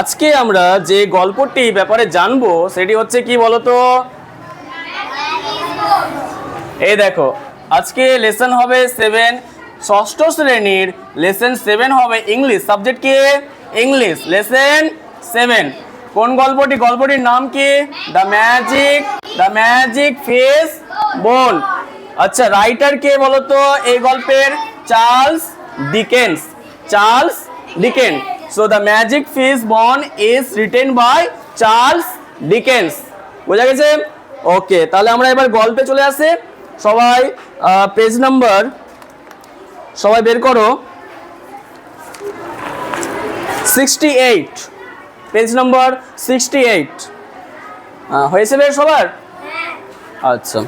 আজকে আমরা যে গল্পটি ব্যাপারে জানব, সেটি হচ্ছে কি বলতো? এই দেখো, আজকে লেসন হবে সেভেন ষষ্ঠ শ্রেণির লেসন সেভেন হবে ইংলিশ সাবজেক্ট কি? ইংলিশ লেসন সেভেন কোন গল্পটি? গল্পটির নাম কি? The magic the magic fishbone আচ্ছা রাইটার কে বলতো এই গল্পের? Charles Dickens Charles Dickens so the magic fishbone is written by Charles Dickens বোঝা গেছে? ওকে তাহলে আমরা এবার গল্পে চলে আসি। সবাই পেজ নাম্বার সবাই বের করো। Sixty eight page number sixty eight হয়েছে বের সবার? আচ্ছা।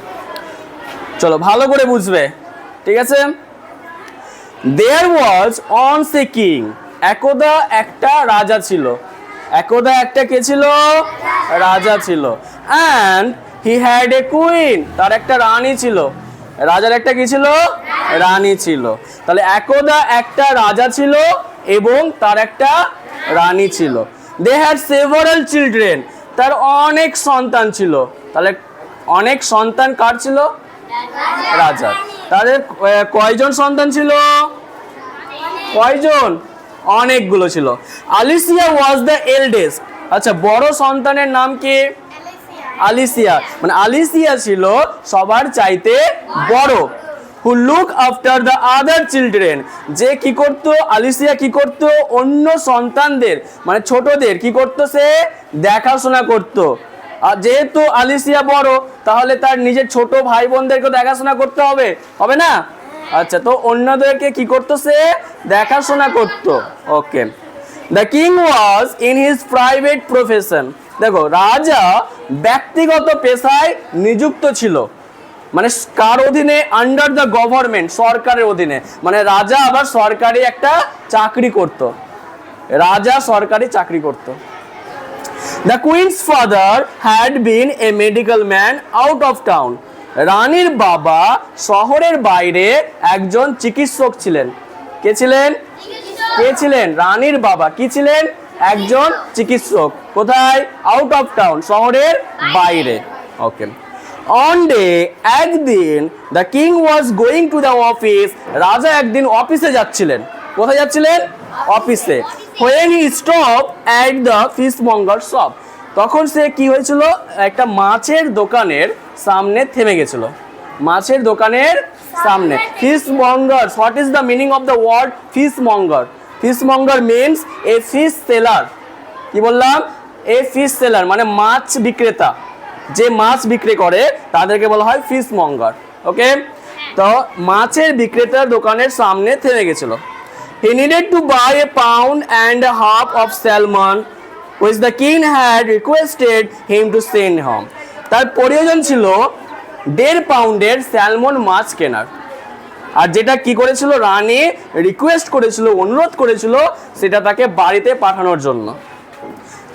চলো ভালো করে বুঝবে। ঠিক আছে? দেয়ার ওয়াজ অন সে কিং একদা একটা রাজা ছিল। একদা একটা কে ছিল? রাজা ছিল। And he had a queen তার একটা রানী ছিল। রাজার একটা কি ছিল? রানী ছিল। তাহলে একদা একটা রাজা ছিল এবং তার একটা রানী ছিল। দে হ্যাড সেভারাল চিলড্রেন তার অনেক সন্তান ছিল। তাহলে অনেক সন্তান কার ছিল? রাজার। তাদের কয়জন সন্তান ছিল? কয়জন? অনেকগুলো ছিল। আলিসিয়া ওয়াজ দ্য এলডেস্ট আচ্ছা বড় সন্তানের নাম কি? আলিসিয়া। মানে আলিসিয়া ছিল সবার চাইতে বড়। Who look after the other children যে কি করতো? আলিসিয়া কি করতো? অন্য সন্তানদের মানে ছোটদের কি করতো সে? দেখাশোনা করতো। আর যেহেতু আলিসিয়া বড়, তাহলে তার নিজের ছোট ভাই বোনদেরকে দেখাশোনা করতে হবে। হবে না? আচ্ছা তো অন্যদেরকে কি করতো সে দেখাশোনা করতো। Okay. The king was in his private profession দেখো, রাজা ব্যক্তিগত পেশায় নিযুক্ত ছিল। মানে কার অধীনে? আন্ডার দ্য গভর্নমেন্ট সরকারের অধীনে। মানে রাজা আবার সরকারি একটা চাকরি করত। রাজা সরকারি চাকরি করত। The queen's father had been a medical man out of town রানীর বাবা শহরের বাইরে একজন চিকিৎসক ছিলেন। কে ছিলেন? কে ছিলেন? রানীর বাবা। কি ছিলেন? একজন চিকিৎসক। কোথায়? আউট অফ টাউন শহরের বাইরে। ওকে অন ডে একদিন the king was going to the office রাজা একদিন অফিসে যাচ্ছিলেন। কোথায় যাচ্ছিলেন? অফিসে when he stop at the fishmonger shop তখন সে কি হয়েছিল? একটা মাছের দোকানের সামনে থেমে গেছিল। মাছের দোকানের সামনে। Fishmonger what is the meaning of the word fishmonger fishmonger means a fish seller কি বললাম? এ ফিশ সেলার মানে মাছ বিক্রেতা। যে মাছ বিক্রি করে, তাদেরকে বলা হয় ফিশ মঙ্গার ওকে তো মাছের বিক্রেতার দোকানের সামনে থেমে গেছিল। He needed to buy a pound and half of salmon which the king had requested him to send home তার প্রয়োজন ছিল দেড় পাউন্ডের স্যালমন মাছ কেনার। আর যেটা কি করেছিল, রানী রিকোয়েস্ট করেছিল, অনুরোধ করেছিল, সেটা তাকে বাড়িতে পাঠানোর জন্য।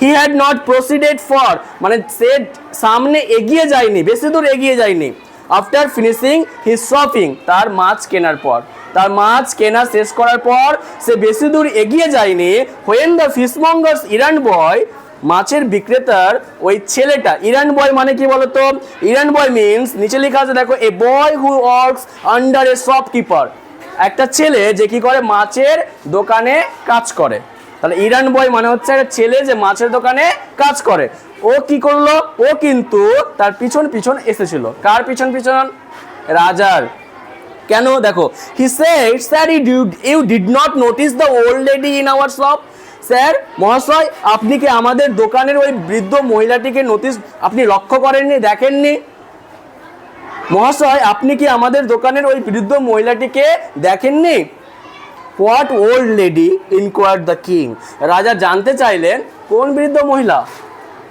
He had not proceeded for মানে সে সামনে এগিয়ে যায়নি, বেশি দূর এগিয়ে যায়নি। আফটার ফিনিশিং হি শপিং তার মাছ কেনার পর, তার মাছ কেনা শেষ করার পর, সে বেশি দূর এগিয়ে যায়নি। When the fishmonger's errand boy মাছের বিক্রেতার ওই ছেলেটা, ইরান বয় মানে কি বলতো? ইরান বয় মিনস নিচে লেখা আছে, দেখো a boy who works under a shopkeeper একটা ছেলে যে কি করে? মাছের দোকানে কাজ করে। তাহলে ইরান বয় মানে হচ্ছে একটা ছেলে যে মাছের দোকানে কাজ করে। ও কি করল? ও কিন্তু তার পিছন পিছন এসেছিল। কার পিছন পিছন? রাজার। কেন? দেখো he said sir you you did not notice the old lady in our shop sir, মহাশয়, আপনি কি আমাদের দোকানের ওই বৃদ্ধ মহিলাটিকে নোটিস আপনি লক্ষ্য করেননি, দেখেননি? মহাশয়, আপনি কি আমাদের দোকানের ওই বৃদ্ধ মহিলাটিকে দেখেননি? What old lady inquire the king রাজা জানতে চাইলেন, কোন বৃদ্ধ মহিলা?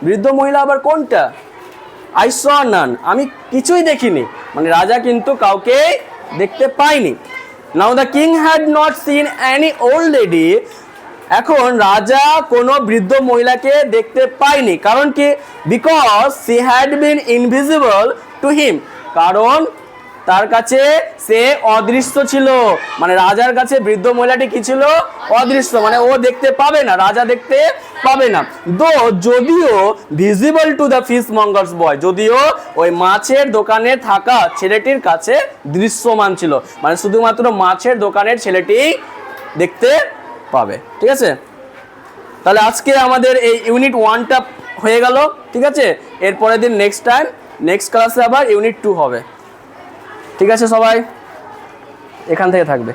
বৃদ্ধ মহিলা আবার কোনটা? আই স নান আমি কিছুই দেখিনি। মানে রাজা কিন্তু কাউকে দেখতে পাইনি now the king had not seen any old lady এখন রাজা কোনো বৃদ্ধ মহিলাকে দেখতে পায়নি। কারণ কি? Because she had been invisible to him কারণ তার কাছে সে অদৃশ্য ছিল। মানে রাজার কাছে বৃদ্ধ মহিলাটি কি ছিল? অদৃশ্য। মানে ও দেখতে পাবে না, রাজা দেখতে পাবে না। দো যদিও visible to the fishmonger's boy যদিও ওই মাছের দোকানে থাকা ছেলেটির কাছে দৃশ্যমান ছিল। মানে শুধুমাত্র মাছের দোকানের ছেলেটি দেখতে পাবে, ঠিক আছে? তাহলে আজকে আমাদের এই ইউনিট ওয়ানটা হয়ে গেল, ঠিক আছে? এরপরের দিন নেক্সট টাইম নেক্সট ক্লাসে আবার ইউনিট টু হবে। ঠিক আছে সবাই? এখান থেকে থাকবে।